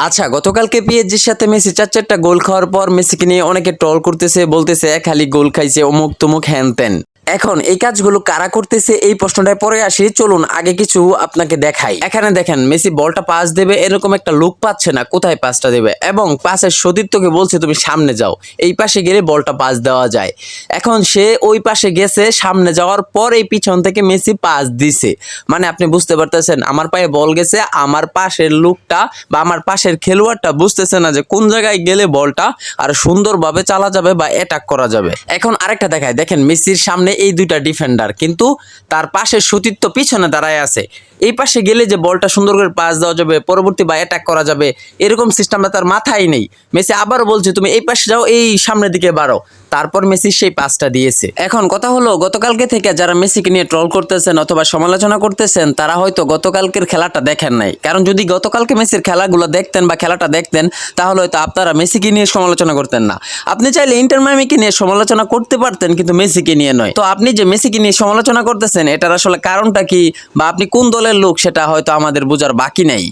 আচ্ছা গতকালকে পিএসজির সাথে মেসি চার চারটা গোল খাওয়ার পর মেসিকে নিয়ে অনেকে ট্রল করতেছে, বলতেছে খালি গোল খাইছে অমুক তমুক হ্যান ত্যান এখন এই কাজগুলো কারা করতেছে, এই প্রশ্নটায় পরে আসি। চলুন আগে কিছু আপনাকে দেখাই। এখানে দেখেন, মেসি বলটা পাস দেবে, এরকম একটা লুক পাচ্ছে না, কোথায় পাসটা দেবে? এবং পাসের সতীর্থকে বলছে, তুমি সামনে যাও। এই পাশে গেলে বলটা পাস দেওয়া যায়। এখন সে ওই পাশে গেছে, সামনে যাওয়ার পর এই পিছন থেকে মেসি পাস দিছে। মানে আপনি বুঝতে পারতেছেন, আমার পায়ে বল গেছে, আমার পাশের লুকটা বা আমার পাশের খেলোয়াড়টা বুঝতেছে না যে কোন জায়গায় গেলে বলটা আর সুন্দরভাবে চালা যাবে বা অ্যাটাক করা যাবে। এখন আরেকটা দেখায় দেখেন, মেসির সামনে এই দুইটা ডিফেন্ডার কিন্তু তার পাশে সতীর্থ পিছনে দাঁড়ায় আছে। এই পাশে গেলে যে বলটা সুন্দর করে পাস দেওয়া যাবে, পরবর্তী বা অ্যাটাক করা যাবে, এরকম সিস্টেমটা তার মাথায় নেই। মেসি আবারও বলছে, তুমি এই পাশে যাও, এই সামনের দিকে বাড়ো তারপর মেসি সেই পাসটা দিয়েছে। এখন কথা হলো, গতকালকে থেকে যারা মেসিকে নিয়ে ট্রল করতেছেন অথবা সমালোচনা করতেছেন, তারা হয়তো গতকালকের খেলাটা দেখেন নাই। কারণ যদি গতকালকে মেসির খেলাগুলো দেখতেন বা খেলাটা দেখতেন, তাহলে হয়তো আপনারা মেসিকে নিয়ে সমালোচনা করতেন না। আপনি চাইলে ইন্টার মাইমিকে নিয়ে সমালোচনা করতে পারতেন, কিন্তু মেসিকে নিয়ে নয়। তো আপনি যে মেসিকে নিয়ে সমালোচনা করতেছেন, এটার আসলে কারণটা কি বা আপনি কোন দলের লোক, সেটা হয়তো আমাদের বোঝার বাকি নেই।